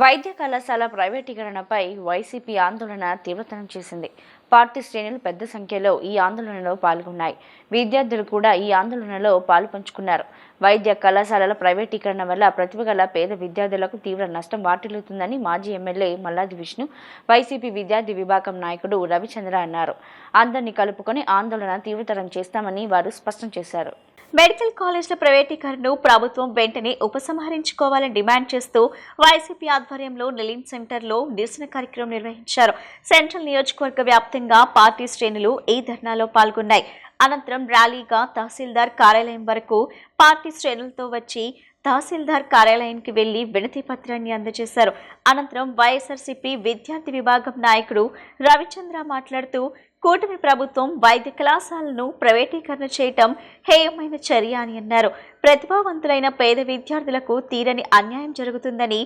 వైద్య కళాశాల ప్రైవేటీకరణపై వైసీపీ ఆందోళన తీవ్రతరం చేసింది. పార్టీ శ్రేణులు పెద్ద సంఖ్యలో ఈ ఆందోళనలో పాల్గొన్నాయి. విద్యార్థులు కూడా ఈ ఆందోళనలో పాలుపంచుకున్నారు. వైద్య కళాశాలల ప్రైవేటీకరణ వల్ల ప్రతిభ గల పేద విద్యార్థులకు తీవ్ర నష్టం వాటిల్లుతుందని మాజీ ఎమ్మెల్యే మల్లాది విష్ణు వైసీపీ విద్యార్థి విభాగం నాయకుడు రవిచంద్ర అన్నారు. అందరినీ కలుపుకొని ఆందోళన తీవ్రతరం చేస్తామని వారు స్పష్టం చేశారు. మెడికల్ కాలేజ్ల ప్రైవేటీకరణను ప్రభుత్వం వెంటనే ఉపసంహరించుకోవాలని డిమాండ్ చేస్తూ వైసీపీ ఆధ్వర్యంలో నిలీన్ సెంటర్లో నిరసన కార్యక్రమం నిర్వహించారు. సెంట్రల్ నియోజకవర్గ వ్యాప్తంగా పార్టీ శ్రేణులు ఈ ధర్నాలో పాల్గొన్నాయి. అనంతరం ర్యాలీగా తహసీల్దార్ కార్యాలయం వరకు పార్టీ శ్రేణులతో వచ్చి తహసీల్దార్ కార్యాలయానికి వెళ్ళి వినతి పత్రాన్ని అందజేశారు. అనంతరం వైఎస్ఆర్సీపీ విద్యార్థి విభాగం నాయకుడు రవిచంద్ర మాట్లాడుతూ కూటమి ప్రభుత్వం వైద్య కళాశాలను ప్రైవేటీకరణ చేయటం హేయమైన చర్య అని అన్నారు. ప్రతిభావంతులైన పేద విద్యార్థులకు తీరని అన్యాయం జరుగుతుందని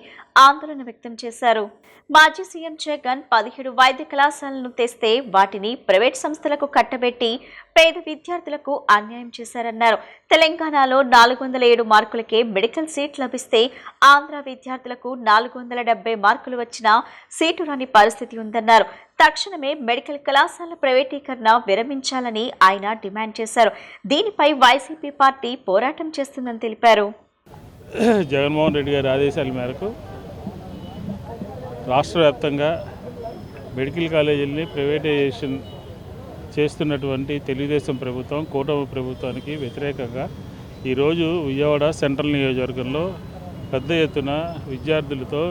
ఆందోళన వ్యక్తం చేశారు. మాజీ సీఎం జగన్ పదిహేడు వైద్య కళాశాలను తెస్తే వాటిని ప్రైవేట్ సంస్థలకు కట్టబెట్టి పేద విద్యార్థులకు అన్యాయం చేశారన్నారు. తెలంగాణలో నాలుగు వందల ఏడు మార్కులకే మెడికల్ సీట్ లభిస్తే ఆంధ్ర విద్యార్థులకు నాలుగు వందల డెబ్బై మార్కులు వచ్చినా సీటు రాని పరిస్థితి ఉందన్నారు. తక్షణమే మెడికల్ కళాశాల ప్రైవేటీకరణ విరమించాలని ఆయన డిమాండ్ చేశారు. దీనిపై వైసీపీ పార్టీ పోరాటం చేస్తుందని తెలిపారు. జగన్మోహన్ రెడ్డి గారి ఆదేశాల మేరకు రాష్ట్ర వ్యాప్తంగా మెడికల్ కాలేజీల్ని ప్రైవేటైజేషన్ చేస్తున్నటువంటి తెలుగుదేశం ప్రభుత్వం కూటమి ప్రభుత్వానికి వ్యతిరేకంగా ఈరోజు విజయవాడ సెంట్రల్ నియోజకవర్గంలో పెద్ద ఎత్తున విద్యార్థులతో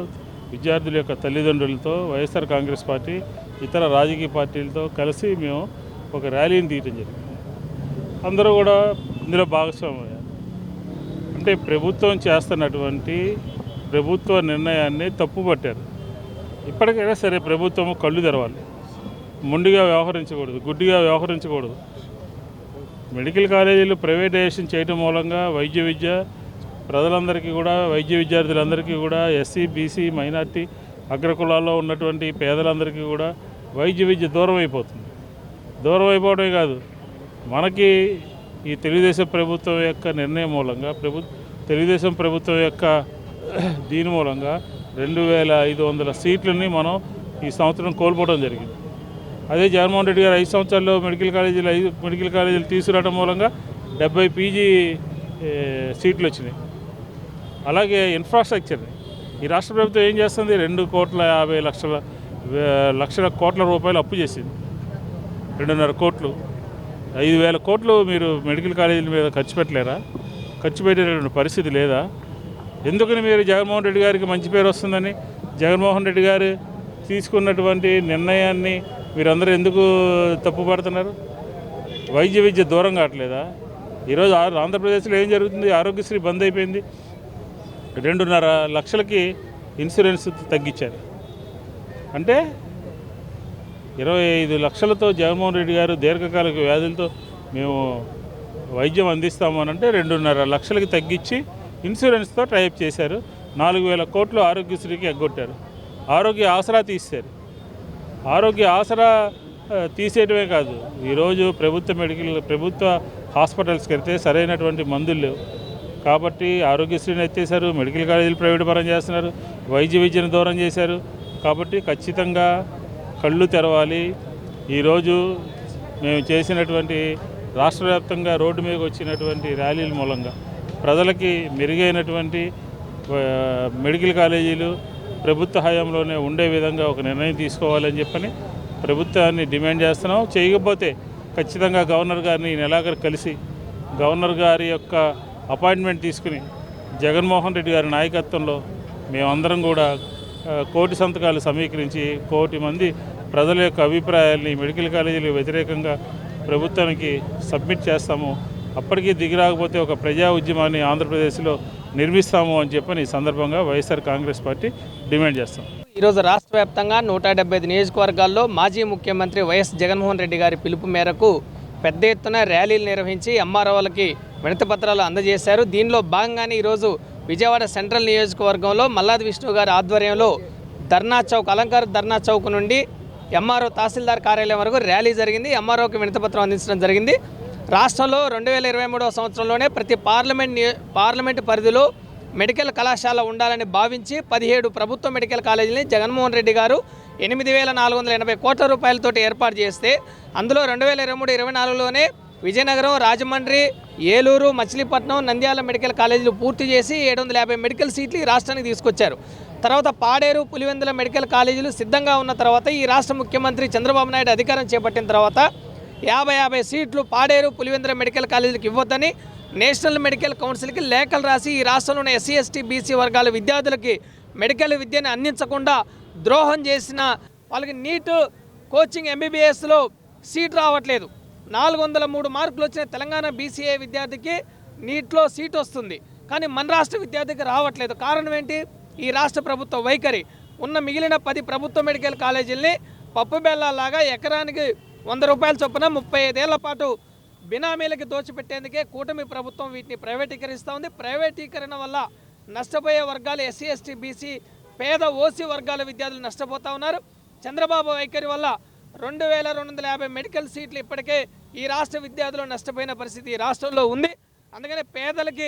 విద్యార్థుల యొక్క తల్లిదండ్రులతో వైఎస్ఆర్ కాంగ్రెస్ పార్టీ ఇతర రాజకీయ పార్టీలతో కలిసి మేము ఒక ర్యాలీని తీయటం జరిగింది. అందరూ కూడా ఇందులో భాగస్వామయ్యారు అంటే ప్రభుత్వం చేస్తున్నటువంటి ప్రభుత్వ నిర్ణయాన్ని తప్పుపట్టారు. ఇప్పటికైనా సరే ప్రభుత్వం కళ్ళు తెరవాలి. మొండిగా వ్యవహరించకూడదు గుడ్డిగా వ్యవహరించకూడదు. మెడికల్ కాలేజీలు ప్రైవేటైజేషన్ చేయడం మూలంగా వైద్య విద్య ప్రజలందరికీ కూడా వైద్య విద్యార్థులందరికీ కూడా ఎస్సీ బీసీ మైనార్టీ అగ్రకులాల్లో ఉన్నటువంటి పేదలందరికీ కూడా వైద్య విద్య దూరం అయిపోతుంది. దూరం అయిపోవడమే కాదు మనకి ఈ తెలుగుదేశం ప్రభుత్వం యొక్క నిర్ణయం మూలంగా ప్రభు తెలుగుదేశం ప్రభుత్వం యొక్క దీని మూలంగా రెండు వేల ఐదు వందల సీట్లని మనం ఈ సంవత్సరం కోల్పోవడం జరిగింది. అదే జగన్మోహన్ రెడ్డి గారు ఐదు సంవత్సరాల్లో మెడికల్ కాలేజీలు ఐదు మెడికల్ కాలేజీలు తీసుకురావడం మూలంగా డెబ్బై పీజీ సీట్లు వచ్చినాయి. అలాగే ఇన్ఫ్రాస్ట్రక్చర్ని. ఈ రాష్ట్ర ప్రభుత్వం ఏం చేస్తుంది? రెండు కోట్ల యాభై లక్షల లక్షల కోట్ల రూపాయలు అప్పు చేసింది. రెండున్నర కోట్లు. ఐదు వేల కోట్లు మీరు మెడికల్ కాలేజీల మీద ఖర్చు పెట్టలేరా? ఖర్చు పెట్టేటువంటి పరిస్థితి లేదా? ఎందుకని మీరు జగన్మోహన్ రెడ్డి గారికి మంచి పేరు వస్తుందని? జగన్మోహన్ రెడ్డి గారు తీసుకున్నటువంటి నిర్ణయాన్ని మీరందరూ ఎందుకు తప్పుపడుతున్నారు వైద్య విద్య దూరం కావట్లేదా? ఈరోజు ఆంధ్రప్రదేశ్లో ఏం జరుగుతుంది? ఆరోగ్యశ్రీ బంద్ అయిపోయింది. రెండున్నర లక్షలకి ఇన్సూరెన్స్ తగ్గించారు. అంటే ఇరవై ఐదు లక్షలతో జగన్మోహన్ రెడ్డి గారు దీర్ఘకాలిక వ్యాధులతో మేము వైద్యం అందిస్తాము అని అంటే రెండున్నర లక్షలకి తగ్గించి ఇన్సూరెన్స్తో టైప్ చేశారు. నాలుగు వేల కోట్లు ఆరోగ్యశ్రీకి ఎగ్గొట్టారు. ఆరోగ్య ఆసరా తీశారు. ఆరోగ్య ఆసరా తీసేయటమే కాదు. ఈరోజు ప్రభుత్వ మెడికల్ ప్రభుత్వ హాస్పిటల్స్కి వెళ్తే సరైనటువంటి మందులు లేవు. కాబట్టి ఆరోగ్యశ్రీని ఎత్తేసారు మెడికల్ కాలేజీలు ప్రైవేట్ పరం చేస్తున్నారు వైద్య విద్యను దూరం చేశారు. కాబట్టి ఖచ్చితంగా కళ్ళు తెరవాలి. ఈరోజు మేము చేసినటువంటి రాష్ట్ర వ్యాప్తంగా రోడ్డు మీద వచ్చినటువంటి ర్యాలీల మూలంగా ప్రజలకి మెరుగైనటువంటి మెడికల్ కాలేజీలు ప్రభుత్వ హయాంలోనే ఉండే విధంగా ఒక నిర్ణయం తీసుకోవాలని చెప్పని ప్రభుత్వాన్ని డిమాండ్ చేస్తున్నాం. చేయకపోతే ఖచ్చితంగా గవర్నర్ గారిని నెలాఖరు కలిసి గవర్నర్ గారి యొక్క అపాయింట్మెంట్ తీసుకుని జగన్మోహన్ రెడ్డి గారి నాయకత్వంలో మేమందరం కూడా కోటి సంతకాలు సమీకరించి కోటి మంది ప్రజల యొక్క అభిప్రాయాల్ని మెడికల్ కాలేజీలకు వ్యతిరేకంగా ప్రభుత్వానికి సబ్మిట్ చేస్తాము. అప్పటికీ దిగిరాకపోతే ఒక ప్రజా ఉద్యమాన్ని ఆంధ్రప్రదేశ్లో నిర్మిస్తాము అని చెప్పని ఈ సందర్భంగా వైఎస్ఆర్ కాంగ్రెస్ పార్టీ డిమాండ్ చేస్తాం. ఈరోజు రాష్ట్ర వ్యాప్తంగా నూట డెబ్బై ఐదు నియోజకవర్గాల్లో మాజీ ముఖ్యమంత్రి వైఎస్ జగన్మోహన్ రెడ్డి గారి పిలుపు మేరకు పెద్ద ఎత్తున ర్యాలీలు నిర్వహించి ఎంఆర్ఓలకి వినతి పత్రాలు అందజేశారు. దీనిలో భాగంగానే ఈరోజు విజయవాడ సెంట్రల్ నియోజకవర్గంలో మల్లాది విష్ణు గారి ఆధ్వర్యంలో ధర్నా చౌక్ అలంకార ధర్నా చౌక్ నుండి ఎంఆర్ఓ తహసీల్దార్ కార్యాలయం వరకు ర్యాలీ జరిగింది. ఎంఆర్ఓకి వినతిపత్రం అందించడం జరిగింది. రాష్ట్రంలో రెండు వేల ఇరవై మూడవ సంవత్సరంలోనే ప్రతి పార్లమెంట్ పార్లమెంటు పార్లమెంట్ పరిధిలో మెడికల్ కళాశాల ఉండాలని భావించి పదిహేడు ప్రభుత్వ మెడికల్ కాలేజీని జగన్మోహన్ రెడ్డి గారు ఎనిమిది వేల నాలుగు వందల ఎనభై కోట్ల రూపాయలతోటి ఏర్పాటు చేస్తే అందులో రెండు వేల ఇరవై మూడు ఇరవై నాలుగులోనే విజయనగరం రాజమండ్రి ఏలూరు మచిలీపట్నం నంద్యాల మెడికల్ కాలేజీలు పూర్తి చేసి ఏడు వందల యాభై మెడికల్ సీట్లు ఈ రాష్ట్రానికి తీసుకొచ్చారు. తర్వాత పాడేరు పులివెందుల మెడికల్ కాలేజీలు సిద్ధంగా ఉన్న తర్వాత ఈ రాష్ట్ర ముఖ్యమంత్రి చంద్రబాబు నాయుడు అధికారం చేపట్టిన తర్వాత యాభై యాభై సీట్లు పాడేరు పులివెందుల మెడికల్ కాలేజీలకు ఇవ్వద్దని నేషనల్ మెడికల్ కౌన్సిల్కి లేఖలు రాసి ఈ రాష్ట్రంలోని ఎస్సీ ఎస్టీ బీసీ వర్గాల విద్యార్థులకి మెడికల్ విద్యను అందించకుండా ద్రోహం చేసిన వాళ్ళకి నీట్ కోచింగ్ ఎంబీబీఎస్లో సీట్ రావట్లేదు. నాలుగు వందల మూడు మార్కులు వచ్చిన తెలంగాణ బీసీఏ విద్యార్థికి నీట్లో సీట్ వస్తుంది. కానీ మన రాష్ట్ర విద్యార్థికి రావట్లేదు. కారణం ఏంటి? ఈ రాష్ట్ర ప్రభుత్వ వైఖరి. ఉన్న మిగిలిన పది ప్రభుత్వ మెడికల్ కాలేజీల్ని పప్పు బెల్లాలాగా ఎకరానికి వంద రూపాయల చొప్పున ముప్పై ఐదేళ్ళ పాటు బినామీలకి దోచిపెట్టేందుకే కూటమి ప్రభుత్వం వీటిని ప్రైవేటీకరిస్తూ ఉంది. ప్రైవేటీకరణ వల్ల నష్టపోయే వర్గాలు ఎస్సీ ఎస్టీ బీసీ పేద ఓసీ వర్గాల విద్యార్థులు నష్టపోతూ ఉన్నారు. చంద్రబాబు వైఖరి వల్ల రెండు వేల రెండు వందల యాభై మెడికల్ సీట్లు ఇప్పటికే ఈ రాష్ట్ర విద్యార్థులు నష్టపోయిన పరిస్థితి ఈ రాష్ట్రంలో ఉంది. అందుకని పేదలకి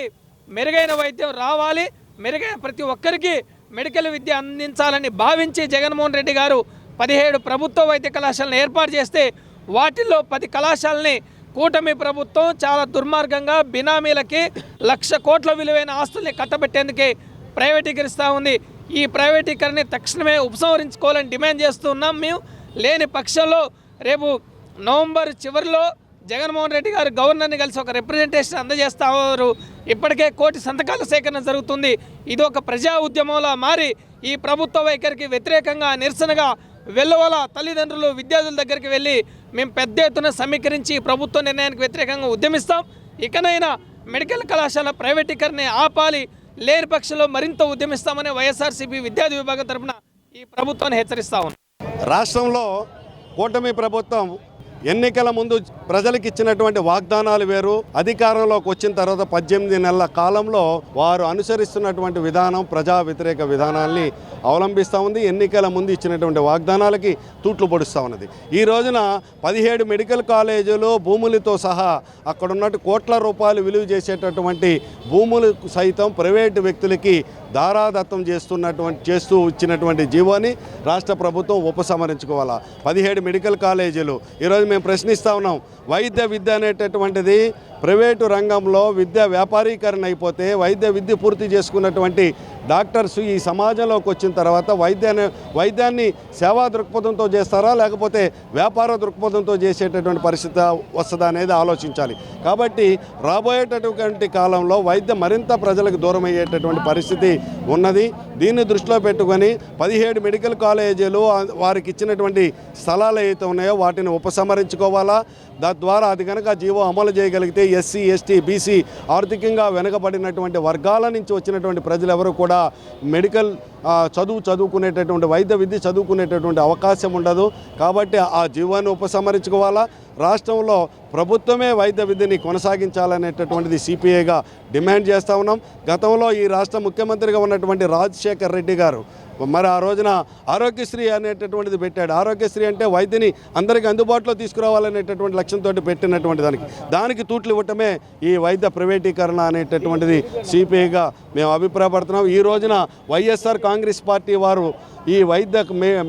మెరుగైన వైద్యం రావాలి. మెరుగైన ప్రతి ఒక్కరికి మెడికల్ విద్య అందించాలని భావించి జగన్మోహన్ రెడ్డి గారు పదిహేడు ప్రభుత్వ వైద్య కళాశాలను ఏర్పాటు చేస్తే వాటిల్లో పది కళాశాలని కూటమి ప్రభుత్వం చాలా దుర్మార్గంగా బినామీలకి లక్ష కోట్ల విలువైన ఆస్తుల్ని కట్టబెట్టేందుకే ప్రైవేటీకరిస్తూ ఉంది. ఈ ప్రైవేటీకరణని తక్షణమే ఉపసంహరించుకోవాలని డిమాండ్ చేస్తున్నాం మేము. లేని పక్షంలో రేపు నవంబర్ చివరిలో జగన్మోహన్ రెడ్డి గారు గవర్నర్ని కలిసి ఒక రిప్రజెంటేషన్ అందజేస్తారు ఇప్పటికే కోటి సంతకాల సేకరణ జరుగుతుంది. ఇది ఒక ప్రజా ఉద్యమంలా మారి ఈ ప్రభుత్వ వైఖరికి వ్యతిరేకంగా నిరసనగా వెళ్ళవల తల్లిదండ్రులు విద్యార్థుల దగ్గరికి వెళ్ళి మేము పెద్ద ఎత్తున సమీకరించి ప్రభుత్వ నిర్ణయానికి వ్యతిరేకంగా ఉద్యమిస్తాం. ఇకనైనా మెడికల్ కళాశాల ప్రైవేటీకరణని ఆపాలి లేని పక్షంలో మరింత ఉద్యమిస్తామని వైఎస్ఆర్సీపీ విద్యార్థి విభాగం తరఫున ఈ ప్రభుత్వాన్ని హెచ్చరిస్తా ఉన్నాం. రాష్ట్రంలో కూటమి ప్రభుత్వం ఎన్నికల ముందు ప్రజలకు ఇచ్చినటువంటి వాగ్దానాలు వేరు. అధికారంలోకి వచ్చిన తర్వాత పద్దెనిమిది నెలల కాలంలో వారు అనుసరిస్తున్నటువంటి విధానం ప్రజా వ్యతిరేక విధానాల్ని అవలంబిస్తూ ఉంది. ఎన్నికల ముందు ఇచ్చినటువంటి వాగ్దానాలకి తూట్లు పొడుస్తూ ఉన్నది. ఈ రోజున పదిహేడు మెడికల్ కాలేజీలు భూములతో సహా అక్కడ ఉన్నట్టు కోట్ల రూపాయలు విలువ చేసేటటువంటి భూములు సైతం ప్రైవేటు వ్యక్తులకి దారాదత్తం చేస్తున్నటువంటి చేస్తూ ఇచ్చినటువంటి జీవోని రాష్ట్ర ప్రభుత్వం ఉపసంహరించుకోవాలా? పదిహేడు మెడికల్ కాలేజీలు. ఈరోజు మేము ప్రశ్నిస్తూ ఉన్నాం వైద్య విద్య అనేటటువంటిది ప్రైవేటు రంగంలో విద్య వ్యాపారీకరణ అయిపోతే వైద్య విద్య పూర్తి చేసుకున్నటువంటి డాక్టర్స్ ఈ సమాజంలోకి వచ్చిన తర్వాత వైద్యాన్ని వైద్యాన్ని సేవా దృక్పథంతో చేస్తారా? లేకపోతే వ్యాపార దృక్పథంతో చేసేటటువంటి పరిస్థితి వస్తుందా అనేది ఆలోచించాలి. కాబట్టి రాబోయేటటువంటి కాలంలో వైద్యం మరింత ప్రజలకు దూరం అయ్యేటటువంటి పరిస్థితి ఉన్నది. దీన్ని దృష్టిలో పెట్టుకొని పదిహేడు మెడికల్ కాలేజీలు వారికి ఇచ్చినటువంటి స్థలాలు ఏవైతే ఉన్నాయో వాటిని ఉపసంహరించుకోవాలా? తద్వారా అది కనుక జీవో అమలు చేయగలిగితే ఎస్సీ ఎస్టీ బీసీ ఆర్థికంగా వెనుకబడినటువంటి వర్గాల నుంచి వచ్చినటువంటి ప్రజలు ఎవరు కూడా మెడికల్ చదువు చదువుకునేటటువంటి వైద్య విద్య చదువుకునేటటువంటి అవకాశం ఉండదు. కాబట్టి ఆ జీవాన్ని ఉపసంహరించుకోవాలా? రాష్ట్రంలో ప్రభుత్వమే వైద్య విద్యని కొనసాగించాలనేటటువంటిది సిపిఐగా డిమాండ్ చేస్తూ ఉన్నాం. గతంలో ఈ రాష్ట్ర ముఖ్యమంత్రిగా ఉన్నటువంటి రాజశేఖర్ రెడ్డి గారు మరి ఆ రోజున ఆరోగ్యశ్రీ అనేటటువంటిది పెట్టాడు. ఆరోగ్యశ్రీ అంటే వైద్యుని అందరికీ అందుబాటులో తీసుకురావాలనేటటువంటి లక్ష్యంతో పెట్టినటువంటి దానికి. దానికి తూట్లు ఇవ్వటమే ఈ వైద్య ప్రైవేటీకరణ అనేటటువంటిది సిపిఐగా మేము అభిప్రాయపడుతున్నాం. ఈ రోజున వైఎస్ఆర్ కాంగ్రెస్ పార్టీ వారు ఈ వైద్య మే-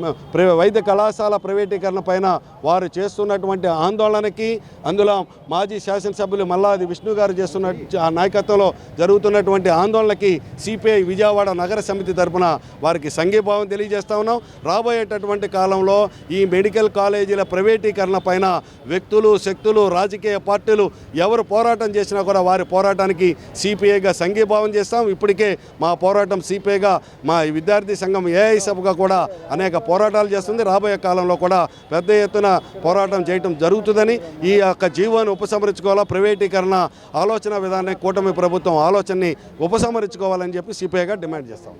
వైద్య కళాశాల ప్రైవేటీకరణ పైన వారు చేస్తున్నటువంటి ఆందోళనకి అందులో మాజీ శాసనసభ్యులు మల్లాది విష్ణు గారు చేస్తున్న ఆ నాయకత్వంలో జరుగుతున్నటువంటి ఆందోళనకి సిపిఐ విజయవాడ నగర సమితి తరఫున వారికి సంఘీభావం తెలియజేస్తా ఉన్నాం. రాబోయేటటువంటి కాలంలో ఈ మెడికల్ కాలేజీల ప్రైవేటీకరణ పైన వ్యక్తులు శక్తులు రాజకీయ పార్టీలు ఎవరు పోరాటం చేసినా కూడా వారి పోరాటానికి సిపిఐగా సంఘీభావం చేస్తాం. ఇప్పటికే మా పోరాటం సిపిఐగా మా విద్యార్థి సంఘం ఏఐ సభగా కూడా అనేక పోరాటాలు చేస్తుంది. రాబోయే కాలంలో కూడా పెద్ద ఎత్తున పోరాటం చేయటం జరుగుతుందని ఈ యొక్క జీవోని ఉపసంహరించుకోవాలా? ప్రైవేటీకరణ ఆలోచన విధానాన్ని కూటమి ప్రభుత్వం ఆలోచనని ఉపసంహరించుకోవాలని చెప్పి సిపిఐగా డిమాండ్ చేస్తాం